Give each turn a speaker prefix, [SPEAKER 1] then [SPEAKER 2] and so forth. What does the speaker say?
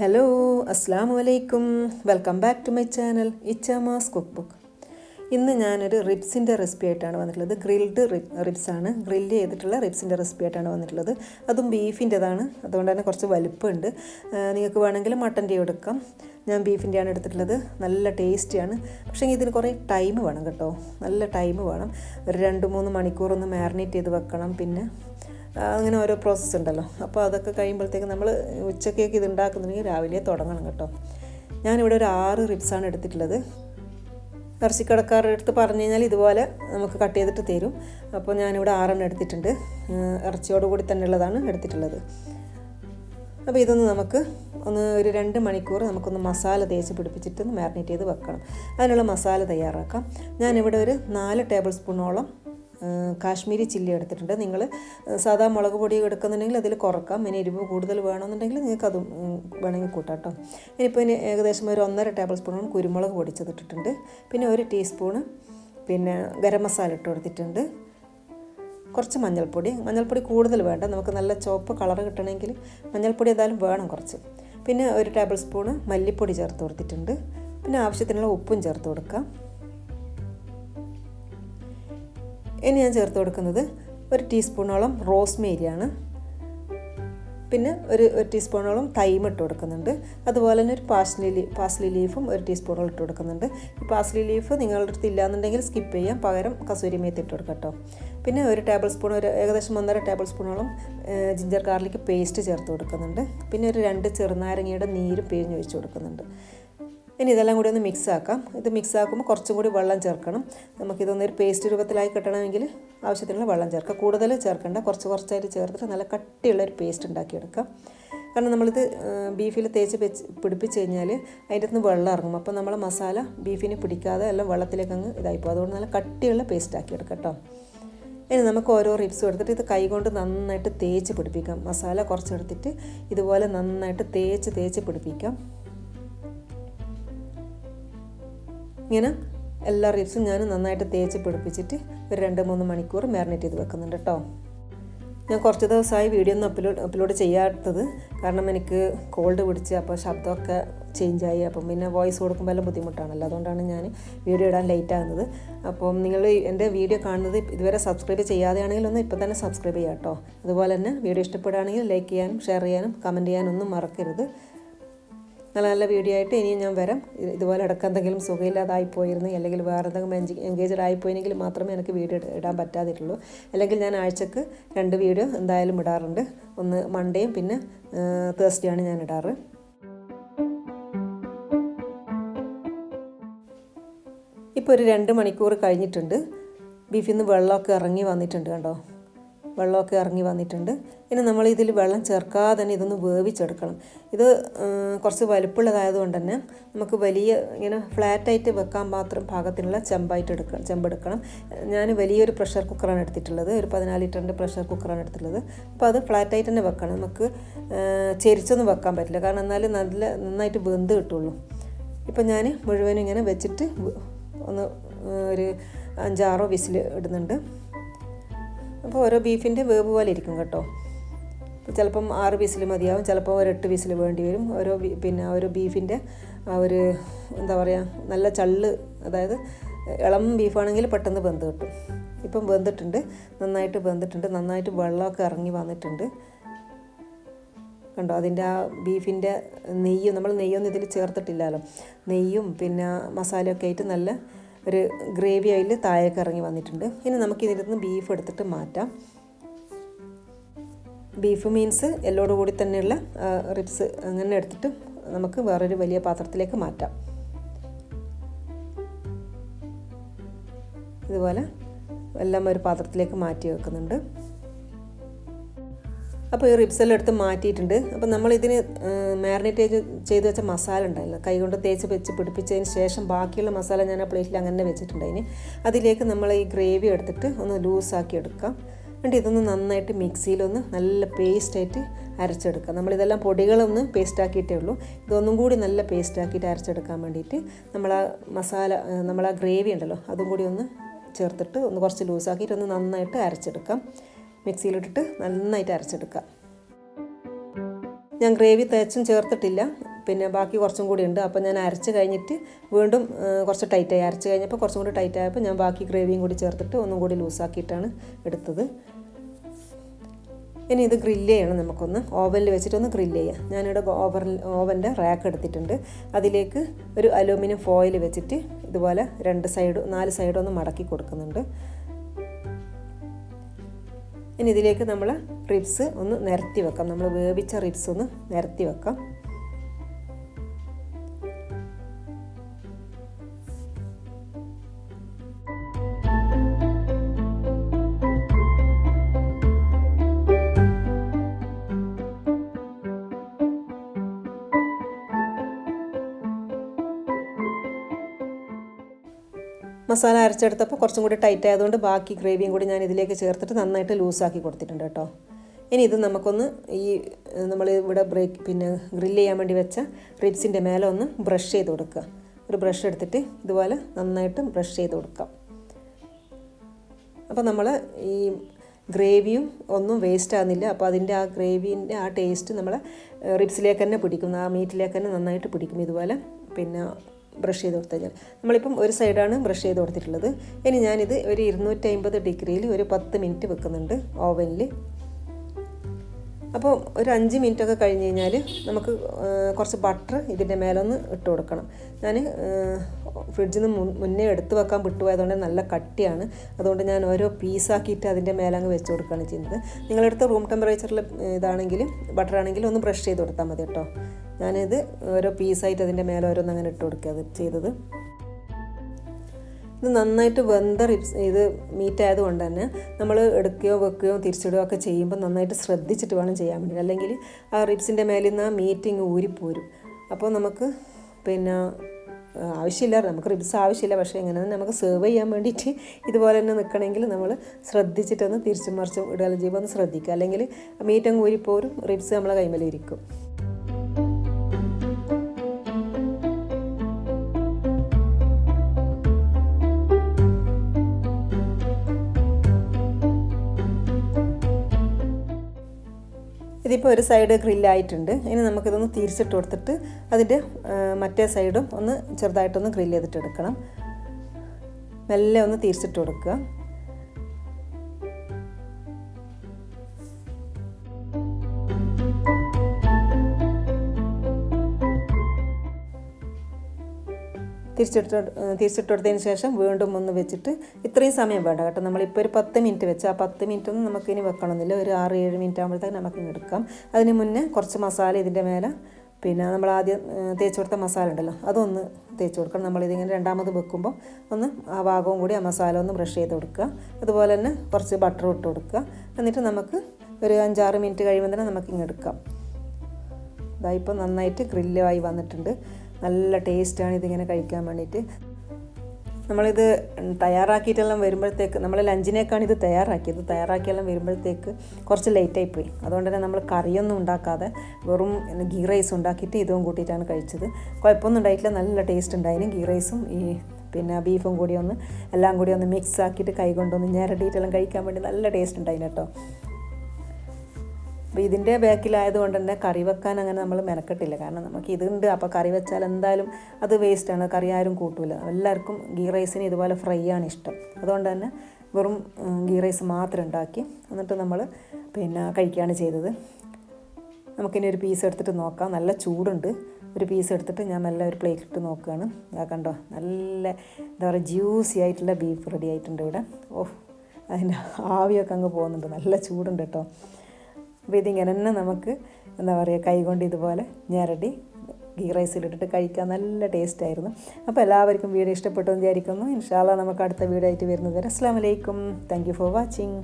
[SPEAKER 1] Hello അസ്സാം വലൈക്കും welcome back to my channel ഇച്ചാമാസ് cook book ഇന്ന് ഞാനൊരു റിബ്സിന്റെ റെസിപ്പി ആയിട്ടാണ് വന്നിട്ടുള്ളത്. ഗ്രിൽഡ് റിബ്സ് ആണ്. ഗ്രില്ല് ചെയ്തിട്ടുള്ള റിബ്സിന്റെ റെസിപ്പി ആയിട്ടാണ് വന്നിട്ടുള്ളത്. അതും ബീഫിന്റെതാണ് അതുകൊണ്ട് തന്നെ കുറച്ച് വലുപ്പമുണ്ട് നിങ്ങൾക്ക് വേണമെങ്കിൽ മട്ടന്റെ എടുക്കാം. ഞാൻ ബീഫിന്റെയാണ് എടുത്തിട്ടുള്ളത്. നല്ല ടേസ്റ്റിയാണ് പക്ഷേ ഇതിന് കുറേ ടൈം വേണം കേട്ടോ. നല്ല ടൈം വേണം. ഒരു രണ്ട് മൂന്ന് മണിക്കൂർ ഒന്ന് മാരിനേറ്റ് ചെയ്ത് വെക്കണം. പിന്നെ അങ്ങനെ ഓരോ പ്രോസസ്സ് ഉണ്ടല്ലോ. അപ്പോൾ അതൊക്കെ കഴിയുമ്പോഴത്തേക്ക് നമ്മൾ ഉച്ചക്കേക്ക് ഇത് ഉണ്ടാക്കുന്നുണ്ടെങ്കിൽ രാവിലെ തുടങ്ങണം കേട്ടോ. ഞാനിവിടെ ഒരു ആറ് റിബ്സാണ് എടുത്തിട്ടുള്ളത്. ഇറച്ചിക്കടക്കാരുടെ അടുത്ത് പറഞ്ഞു കഴിഞ്ഞാൽ ഇതുപോലെ നമുക്ക് കട്ട് ചെയ്തിട്ട് തരും. അപ്പോൾ ഞാനിവിടെ ആറെണ്ണം എടുത്തിട്ടുണ്ട്. ഇറച്ചിയോട് കൂടി തന്നെ ഉള്ളതാണ് എടുത്തിട്ടുള്ളത്. അപ്പോൾ ഇതൊന്ന് നമുക്ക് ഒന്ന് ഒരു രണ്ട് മണിക്കൂർ നമുക്കൊന്ന് മസാല തേച്ച് പിടിപ്പിച്ചിട്ട് മാരിനേറ്റ് ചെയ്ത് വെക്കണം. അതിനുള്ള മസാല തയ്യാറാക്കാം. ഞാനിവിടെ ഒരു നാല് ടേബിൾ സ്പൂണോളം കാശ്മീരി ചില്ലി എടുത്തിട്ടുണ്ട്. നിങ്ങൾ സാധാ മുളക് പൊടി എടുക്കുന്നുണ്ടെങ്കിൽ അതിൽ കുറക്കാം. ഇനി എരിവ് കൂടുതൽ വേണമെന്നുണ്ടെങ്കിൽ നിങ്ങൾക്ക് അതും വേണമെങ്കിൽ കൂട്ടാം കേട്ടോ. ഇനിയിപ്പോൾ ഇനി ഏകദേശം ഒരു ഒന്നര ടേബിൾ സ്പൂണോളം കുരുമുളക് പൊടിച്ചതിട്ടിട്ടുണ്ട്. പിന്നെ ഒരു ടീസ്പൂണ് പിന്നെ ഗരം മസാല ഇട്ട് കൊടുത്തിട്ടുണ്ട്. കുറച്ച് മഞ്ഞൾപ്പൊടി. മഞ്ഞൾപ്പൊടി കൂടുതൽ വേണ്ട. നമുക്ക് നല്ല ചുവപ്പ് കളർ കിട്ടണമെങ്കിൽ മഞ്ഞൾപ്പൊടി ഏതായാലും വേണം കുറച്ച്. പിന്നെ ഒരു ടേബിൾ സ്പൂണ് മല്ലിപ്പൊടി ചേർത്ത് കൊടുത്തിട്ടുണ്ട്. പിന്നെ ആവശ്യത്തിനുള്ള ഉപ്പും ചേർത്ത് കൊടുക്കാം. ഇനി ഞാൻ ചേർത്ത് കൊടുക്കുന്നത് ഒരു ടീസ്പൂണോളം റോസ്മേരിയാണ്. പിന്നെ ഒരു ഒരു ടീസ്പൂണോളം തൈമ് ഇട്ട് കൊടുക്കുന്നുണ്ട്. അതുപോലെ തന്നെ ഒരു പാസ്ലി പാസ്ലി ലീഫും ഒരു ടീസ്പൂണോളം ഇട്ട് കൊടുക്കുന്നുണ്ട്. ഈ പാസ്ലി ലീഫ് നിങ്ങളുടെ അടുത്ത് ഇല്ലാന്നുണ്ടെങ്കിൽ സ്കിപ്പ് ചെയ്യാം. പകരം കസൂരി മേത്ത് ഇട്ട് കൊടുക്കാം കേട്ടോ. പിന്നെ ഒരു ടേബിൾ സ്പൂൺ ഒരു ഏകദേശം ഒന്നര ടേബിൾ സ്പൂണോളം ജിഞ്ചർ ഗാർലിക് പേസ്റ്റ് ചേർത്ത് കൊടുക്കുന്നുണ്ട്. പിന്നെ ഒരു രണ്ട് ചെറുനാരങ്ങയുടെ നീര് പിഴിഞ്ഞ് ഒഴിച്ച് കൊടുക്കുന്നുണ്ട്. ഇനി ഇതെല്ലാം കൂടി ഒന്ന് മിക്സ് ആക്കാം. ഇത് മിക്സ് ആക്കുമ്പോൾ കുറച്ചും കൂടി വെള്ളം ചേർക്കണം. നമുക്കിതൊന്ന് ഒരു പേസ്റ്റ് രൂപത്തിലായി കിട്ടണമെങ്കിൽ ആവശ്യത്തിനുള്ള വെള്ളം ചേർക്കുക കൂടുതൽ ചേർക്കേണ്ട കുറച്ച് കുറച്ചായിട്ട് ചേർത്തിട്ട് നല്ല കട്ടിയുള്ള ഒരു പേസ്റ്റ് ഉണ്ടാക്കിയെടുക്കാം. കാരണം നമ്മളിത് ബീഫിൽ തേച്ച് വെച്ച് പിടിപ്പിച്ച് കഴിഞ്ഞാൽ അതിന്റെ അകത്ത് വെള്ളം ഇറങ്ങും. അപ്പോൾ നമ്മൾ മസാല ബീഫിന് പിടിക്കാതെ എല്ലാം വെള്ളത്തിലേക്ക് അങ്ങ് ഇതായിപ്പോൾ അതുകൊണ്ട് നല്ല കട്ടിയുള്ള പേസ്റ്റ് ആക്കി എടുക്കാം കേട്ടോ. ഇനി നമുക്ക് ഓരോ റിപ്സും എടുത്തിട്ട് ഇത് കൈകൊണ്ട് നന്നായിട്ട് തേച്ച് പിടിപ്പിക്കാം. മസാല കുറച്ചെടുത്തിട്ട് ഇതുപോലെ നന്നായിട്ട് തേച്ച് തേച്ച് പിടിപ്പിക്കാം. ഇങ്ങനെ എല്ലാ റിപ്സും ഞാൻ നന്നായിട്ട് തേച്ച് പിടിപ്പിച്ചിട്ട് ഒരു രണ്ട് മൂന്ന് മണിക്കൂർ മാരിനേറ്റ് ചെയ്ത് വെക്കുന്നുണ്ട് കേട്ടോ ഞാൻ കുറച്ച് ദിവസമായി വീഡിയോ ഒന്നും അപ്ലോഡ് അപ്ലോഡ് ചെയ്യാത്തത് കാരണം എനിക്ക് കോൾഡ് പിടിച്ച് അപ്പോൾ ശബ്ദമൊക്കെ ചേഞ്ചായി അപ്പം പിന്നെ വോയിസ് കൊടുക്കുമ്പോൾ എല്ലാം ബുദ്ധിമുട്ടാണല്ലോ. അതുകൊണ്ടാണ് ഞാൻ വീഡിയോ ഇടാൻ ലേറ്റ് ആകുന്നത്. അപ്പം നിങ്ങൾ എന്റെ വീഡിയോ കാണുന്നത് ഇതുവരെ സബ്സ്ക്രൈബ് ചെയ്യാതെയാണെങ്കിൽ ഒന്ന് ഇപ്പം തന്നെ സബ്സ്ക്രൈബ് ചെയ്യാം കേട്ടോ അതുപോലെ തന്നെ വീഡിയോ ഇഷ്ടപ്പെടുകയാണെങ്കിൽ ലൈക്ക് ചെയ്യാനും ഷെയർ ചെയ്യാനും കമന്റ് ചെയ്യാനും ഒന്നും മറക്കരുത്. നല്ല നല്ല വീഡിയോ ആയിട്ട് ഇനിയും ഞാൻ വരാം. ഇതുപോലെ ഇടയ്ക്ക് എന്തെങ്കിലും സുഖമില്ലാതായി പോയിരുന്നു അല്ലെങ്കിൽ വേറെ എന്തെങ്കിലും എൻഗേജഡ് ആയിപ്പോയെങ്കിൽ മാത്രമേ എനിക്ക് വീഡിയോ ഇടാൻ പറ്റാതിട്ടുള്ളൂ അല്ലെങ്കിൽ ഞാൻ ആഴ്ചക്ക് രണ്ട് വീഡിയോ എന്തായാലും ഇടാറുണ്ട്. ഒന്ന് മൺഡേയും പിന്നെ തേഴ്സ്ഡേയാണ് ഞാൻ ഇടാറ്. ഇപ്പോൾ ഒരു രണ്ട് മണിക്കൂർ കഴിഞ്ഞിട്ടുണ്ട്. ബീഫിൽ നിന്ന് വെള്ളമൊക്കെ ഇറങ്ങി വന്നിട്ടുണ്ട് കണ്ടോ? വെള്ളമൊക്കെ ഇറങ്ങി വന്നിട്ടുണ്ട്. ഇനി നമ്മൾ ഇതിൽ വെള്ളം ചേർക്കാതെ തന്നെ ഇതൊന്ന് വേവിച്ചെടുക്കണം. ഇത് കുറച്ച് വലുപ്പമുള്ളതായതുകൊണ്ട് തന്നെ നമുക്ക് വലിയ ഇങ്ങനെ ഫ്ലാറ്റായിട്ട് വെക്കാൻ മാത്രം പാകത്തിനുള്ള ചെമ്പായിട്ട് എടുക്കണം ചെമ്പെടുക്കണം. ഞാൻ വലിയൊരു പ്രഷർ കുക്കറാണ് എടുത്തിട്ടുള്ളത്. ഒരു പതിനാല് ലിറ്ററിന്റെ പ്രഷർ കുക്കറാണ് എടുത്തിട്ടുള്ളത്. അപ്പോൾ അത് ഫ്ലാറ്റായിട്ട് തന്നെ വെക്കണം. നമുക്ക് ചെരിച്ചൊന്നും വെക്കാൻ പറ്റില്ല. കാരണം എന്നാലും നല്ല നന്നായിട്ട് വെന്ത് കിട്ടുള്ളൂ. ഇപ്പം ഞാൻ മുഴുവനും ഇങ്ങനെ വെച്ചിട്ട് ഒന്ന് ഒരു അഞ്ചാറോ വിസിൽ ഇടുന്നുണ്ട്. അപ്പോൾ ഓരോ ബീഫിന്റെ വേവ് പോലെ ഇരിക്കും കേട്ടോ. ചിലപ്പം ആറ് പീസിൽ മതിയാവും ചിലപ്പോൾ ഒരു എട്ട് പീസിൽ വേണ്ടി വരും. ഓരോ പിന്നെ ഓരോ ബീഫിന്റെ ആ ഒരു എന്താ പറയുക നല്ല ചള്ള് അതായത് ഇളം ബീഫാണെങ്കിൽ പെട്ടെന്ന് വെന്ത് കിട്ടും. ഇപ്പം വെന്തിട്ടുണ്ട് നന്നായിട്ട് വെന്തിട്ടുണ്ട് നന്നായിട്ട് വെള്ളമൊക്കെ ഇറങ്ങി വന്നിട്ടുണ്ട്. കണ്ടോ അതിന്റെ ആ ബീഫിന്റെ നെയ്യും നമ്മൾ നെയ്യൊന്നും ഇതിൽ ചേർത്തിട്ടില്ലല്ലോ. നെയ്യും പിന്നെ മസാലയൊക്കെ ആയിട്ട് നല്ല ഒരു ഗ്രേവി അതിൽ താഴേക്ക് ഇറങ്ങി വന്നിട്ടുണ്ട്. ഇനി നമുക്ക് നിന്ന് ബീഫ് എടുത്തിട്ട് മാറ്റാം. ബീഫ് മീൻസ് എല്ലോട് കൂടി തന്നെയുള്ള റിബ്സ് അങ്ങനെ എടുത്തിട്ട് നമുക്ക് വേറൊരു വലിയ പാത്രത്തിലേക്ക് മാറ്റാം. ഇതുപോലെ എല്ലാം ഒരു പാത്രത്തിലേക്ക് മാറ്റി വെക്കുന്നുണ്ട്. അപ്പോൾ ഈ റിബ്സെല്ലാം എടുത്ത് മാറ്റിയിട്ടുണ്ട്. അപ്പോൾ നമ്മൾ ഇതിന് മാരിനേറ്റ് ചെയ്ത് വെച്ച മസാല ഉണ്ടായില്ല? കൈകൊണ്ട് തേച്ച് വെച്ച് പിടിപ്പിച്ചതിന് ശേഷം ബാക്കിയുള്ള മസാല ഞാൻ ആ പ്ലേറ്റിൽ അങ്ങനെ വെച്ചിട്ടുണ്ടായിന് അതിലേക്ക് നമ്മൾ ഈ ഗ്രേവി എടുത്തിട്ട് ഒന്ന് ലൂസാക്കി എടുക്കാം. എന്നിട്ട് ഇതൊന്ന് നന്നായിട്ട് മിക്സിയിലൊന്ന് നല്ല പേസ്റ്റായിട്ട് അരച്ചെടുക്കാം. നമ്മളിതെല്ലാം പൊടികളൊന്ന് പേസ്റ്റാക്കിയിട്ടേ ഉള്ളൂ. ഇതൊന്നും കൂടി നല്ല പേസ്റ്റാക്കിയിട്ട് അരച്ചെടുക്കാൻ വേണ്ടിയിട്ട് നമ്മൾ ആ മസാല നമ്മൾ ആ ഗ്രേവി ഉണ്ടല്ലോ അതും കൂടി ഒന്ന് ചേർത്തിട്ട് ഒന്ന് കുറച്ച് ലൂസാക്കിയിട്ട് ഒന്ന് നന്നായിട്ട് അരച്ചെടുക്കാം. മിക്സിയിലിട്ടിട്ട് നന്നായിട്ട് അരച്ചെടുക്കുക. ഞാൻ ഗ്രേവി തേച്ചും ചേർത്തിട്ടില്ല. പിന്നെ ബാക്കി കുറച്ചും കൂടി ഉണ്ട്. അപ്പോൾ ഞാൻ അരച്ച് കഴിഞ്ഞിട്ട് വീണ്ടും കുറച്ച് ടൈറ്റായി. അരച്ച് കഴിഞ്ഞപ്പോൾ കുറച്ചും കൂടി ടൈറ്റ് ആയപ്പോൾ ഞാൻ ബാക്കി ഗ്രേവിയും കൂടി ചേർത്തിട്ട് ഒന്നും കൂടി ലൂസാക്കിയിട്ടാണ് എടുത്തത്. ഇനി ഇത് ഗ്രില്ല് ചെയ്യണം നമുക്കൊന്ന്. ഓവനിൽ വെച്ചിട്ടൊന്ന് ഗ്രില്ല് ചെയ്യാം. ഞാനിവിടെ ഓവൻ ഓവന്റെ റാക്ക് എടുത്തിട്ടുണ്ട്. അതിലേക്ക് ഒരു അലൂമിനിയം ഫോയിൽ വെച്ചിട്ട് ഇതുപോലെ രണ്ട് സൈഡ് നാല് സൈഡൊന്ന് മടക്കി കൊടുക്കുന്നുണ്ട്. ഇനി ഇതിലേക്ക് നമ്മൾ റിബ്സ് ഒന്ന് നിരത്തി വെക്കാം. നമ്മൾ വേവിച്ച റിബ്സ് ഒന്ന് നിരത്തി വെക്കാം. മസാല അരച്ചെടുത്തപ്പോൾ കുറച്ചും കൂടി ടൈറ്റ് ആയതുകൊണ്ട് ബാക്കി ഗ്രേവിയും കൂടി ഞാൻ ഇതിലേക്ക് ചേർത്തിട്ട് നന്നായിട്ട് ലൂസാക്കി കൊടുത്തിട്ടുണ്ട് കേട്ടോ. ഇനി ഇത് നമുക്കൊന്ന് ഈ നമ്മൾ ഇവിടെ ബ്രേക്ക് പിന്നെ ഗ്രില്ല് ചെയ്യാൻ വേണ്ടി വെച്ച റിബ്സിന്റെ മേലെ ഒന്ന് ബ്രഷ് ചെയ്ത് കൊടുക്കുക. ഒരു ബ്രഷ് എടുത്തിട്ട് ഇതുപോലെ നന്നായിട്ട് ബ്രഷ് ചെയ്ത് കൊടുക്കാം അപ്പോൾ നമ്മൾ ഈ ഗ്രേവിയും ഒന്നും വേസ്റ്റ് ആകുന്നില്ല അപ്പോൾ അതിന്റെ ആ ഗ്രേവീന്റെ ആ ടേസ്റ്റ് നമ്മൾ റിബ്സിലേക്ക് തന്നെ പിടിക്കും. ആ മീറ്റിലേക്ക് തന്നെ നന്നായിട്ട് പിടിക്കും ഇതുപോലെ. പിന്നെ ബ്രഷ് ചെയ്ത് കൊടുത്തു കഴിഞ്ഞാൽ നമ്മളിപ്പം ഒരു സൈഡാണ് ബ്രഷ് ചെയ്ത് കൊടുത്തിട്ടുള്ളത്. ഇനി ഞാനിത് ഒരു ഇരുന്നൂറ്റമ്പത് ഡിഗ്രിയിൽ ഒരു പത്ത് മിനിറ്റ് വെക്കുന്നുണ്ട് ഓവനിൽ. അപ്പോൾ ഒരു അഞ്ച് മിനിറ്റ് ഒക്കെ കഴിഞ്ഞ് കഴിഞ്ഞാൽ നമുക്ക് കുറച്ച് ബട്ടർ ഇതിന്റെ മേലൊന്ന് ഇട്ട് കൊടുക്കണം. ഞാൻ ഫ്രിഡ്ജിൽ നിന്ന് മുന്നേ എടുത്തു വെക്കാൻ വിട്ടുപോയതുകൊണ്ട് നല്ല കട്ടിയാണ്. അതുകൊണ്ട് ഞാൻ ഓരോ പീസാക്കിയിട്ട് അതിന്റെ മേലങ്ങ് വെച്ച് കൊടുക്കുകയാണ് ചെയ്യുന്നത്. നിങ്ങളെടുത്ത് റൂം ടെമ്പറേച്ചറിൽ ഇതാണെങ്കിൽ ബട്ടർ ആണെങ്കിൽ ഒന്ന് ബ്രഷ് ചെയ്ത് കൊടുത്താൽ മതി കേട്ടോ. ഞാനിത് ഓരോ പീസായിട്ട് അതിന്റെ മേലെ ഓരോന്ന് അങ്ങനെ ഇട്ട് കൊടുക്കുക അത് ചെയ്തത്. ഇത് നന്നായിട്ട് വെന്ത റിപ്സ് ഇത് മീറ്റ് ആയതുകൊണ്ട് തന്നെ നമ്മൾ എടുക്കുകയോ വെക്കുകയോ തിരിച്ചിടുകയോ ഒക്കെ ചെയ്യുമ്പോൾ നന്നായിട്ട് ശ്രദ്ധിച്ചിട്ട് വേണം ചെയ്യാൻ വേണ്ടി. അല്ലെങ്കിൽ ആ റിപ്സിന്റെ മേലിൽ നിന്ന് ആ മീറ്റ് ഇങ്ങ് ഊരിപ്പോരും. അപ്പോൾ നമുക്ക് പിന്നെ ആവശ്യമില്ല. നമുക്ക് റിബ്സ് ആവശ്യമില്ല. പക്ഷേ തന്നെ നമുക്ക് സെർവ് ചെയ്യാൻ വേണ്ടിയിട്ട് ഇതുപോലെ തന്നെ നിൽക്കണമെങ്കിൽ നമ്മൾ ശ്രദ്ധിച്ചിട്ടൊന്ന് തിരിച്ചും മറിച്ചും ഇടുകയെല്ലാം ചെയ്യുമ്പോൾ ഒന്ന് ശ്രദ്ധിക്കുക. അല്ലെങ്കിൽ മീറ്റ് അങ്ങ് ഊരിപ്പോരും റിബ്സ് നമ്മളെ കൈമേലിരിക്കും. ഇതിപ്പോൾ ഒരു സൈഡ് ഗ്രില്ലായിട്ടുണ്ട് ഇനി നമുക്കിതൊന്ന് തിരിച്ചിട്ട് കൊടുത്തിട്ട് അതിന്റെ മറ്റേ സൈഡും ഒന്ന് ചെറുതായിട്ടൊന്ന് ഗ്രില്ല് ചെയ്തിട്ട് എടുക്കണം മെല്ലെ ഒന്ന് തിരിച്ചിട്ട് കൊടുക്കുക. തിരിച്ചിട്ട് തിരിച്ചിട്ട് കൊടുത്തതിന് ശേഷം വീണ്ടും ഒന്ന് വെച്ചിട്ട് ഇത്രയും സമയം വേണ്ട കേട്ടോ. നമ്മളിപ്പോൾ ഒരു പത്ത് മിനിറ്റ് വെച്ച് ആ പത്ത് മിനിറ്റ് ഒന്നും നമുക്കിനി വെക്കണമെന്നില്ല. ഒരു ആറ് ഏഴ് മിനിറ്റ് ആകുമ്പോഴത്തേക്ക് നമുക്ക് എടുക്കാം. അതിന് മുന്നേ കുറച്ച് മസാല ഇതിന്റെ മേലെ പിന്നെ നമ്മൾ ആദ്യം തേച്ച് കൊടുത്ത മസാല ഉണ്ടല്ലോ അതൊന്ന് തേച്ച് കൊടുക്കണം. നമ്മളിതിങ്ങനെ രണ്ടാമത് വെക്കുമ്പോൾ ഒന്ന് ആ ഭാഗവും കൂടി ആ മസാല ഒന്ന് ബ്രഷ് ചെയ്ത് കൊടുക്കുക. അതുപോലെ തന്നെ കുറച്ച് ബട്ടർ ഇട്ട് കൊടുക്കുക. എന്നിട്ട് നമുക്ക് ഒരു അഞ്ചാറ് മിനിറ്റ് കഴിയുമ്പോൾ തന്നെ നമുക്കിങ്ങെടുക്കാം ഇതായിപ്പോൾ നന്നായിട്ട് ഗ്രില്ലായി വന്നിട്ടുണ്ട്. നല്ല ടേസ്റ്റാണ് ഇതിങ്ങനെ കഴിക്കാൻ വേണ്ടിയിട്ട്. നമ്മളിത് തയ്യാറാക്കിയിട്ടെല്ലാം വരുമ്പോഴത്തേക്ക് നമ്മൾ ലഞ്ചിനേക്കാണ് ഇത് തയ്യാറാക്കിയത്. തയ്യാറാക്കിയെല്ലാം വരുമ്പോഴത്തേക്ക് കുറച്ച് ലേറ്റായി പോയി അതുകൊണ്ട് തന്നെ നമ്മൾ കറിയൊന്നും ഉണ്ടാക്കാതെ വെറും ഗീ റൈസ് ഉണ്ടാക്കിയിട്ട് ഇതും കൂട്ടിയിട്ടാണ് കഴിച്ചത്. കുഴപ്പമൊന്നും ഉണ്ടായിട്ടില്ല. നല്ല ടേസ്റ്റ് ഉണ്ടായിരുന്നു ഗീ റൈസും ഈ പിന്നെ ബീഫും കൂടി ഒന്ന് എല്ലാം കൂടി ഒന്ന് മിക്സ് ആക്കിയിട്ട് കൈ കൊണ്ടൊന്ന് റെഡിയിട്ടെല്ലാം കഴിക്കാൻ വേണ്ടി നല്ല ടേസ്റ്റ് ഉണ്ടായിരുന്നു കേട്ടോ. അപ്പോൾ ഇതിന്റെ ബാക്കിലായതുകൊണ്ട് തന്നെ കറി വെക്കാൻ അങ്ങനെ നമ്മൾ മെനക്കെട്ടില്ല. കാരണം നമുക്ക് ഇതുണ്ട്. അപ്പോൾ കറി വെച്ചാൽ എന്തായാലും അത് വേസ്റ്റാണ് കറി ആരും കൂട്ടൂല. എല്ലാവർക്കും ഗീ റൈസിന് ഇതുപോലെ ഫ്രൈ ആണ് ഇഷ്ടം. അതുകൊണ്ട് തന്നെ വെറും ഗീ റൈസ് മാത്രം ഉണ്ടാക്കി എന്നിട്ട് നമ്മൾ പിന്നെ കഴിക്കുകയാണ് ചെയ്തത്. നമുക്കിനി ഒരു പീസ് എടുത്തിട്ട് നോക്കാം. നല്ല ചൂടുണ്ട്. ഒരു പീസ് എടുത്തിട്ട് ഞാൻ നല്ല ഒരു പ്ലേറ്റിലിട്ട് നോക്കുകയാണ് ആ കണ്ടോ? നല്ല എന്താ പറയുക ജ്യൂസി ആയിട്ടുള്ള ബീഫ് റെഡി ആയിട്ടുണ്ട് ഇവിടെ. ഓ അതിന്റെ ആവിയൊക്കെ അങ്ങ് പോകുന്നുണ്ട്. നല്ല ചൂടുണ്ട് കേട്ടോ. അപ്പോൾ ഇതിങ്ങനെ തന്നെ നമുക്ക് എന്താ പറയുക കൈകൊണ്ട് ഇതുപോലെ ഞരടി ഗീ റൈസിലിട്ടിട്ട് കഴിക്കാൻ നല്ല ടേസ്റ്റ് ആയിരുന്നു അപ്പോൾ എല്ലാവർക്കും വീഡിയോ ഇഷ്ടപ്പെട്ടു വിചാരിക്കുന്നു. ഇൻഷാല്ല നമുക്ക് അടുത്ത വീഡിയോ ആയിട്ട് വരുന്നത് വരെ അസ്സാം വലൈക്കും താങ്ക് ഫോർ വാച്ചിങ്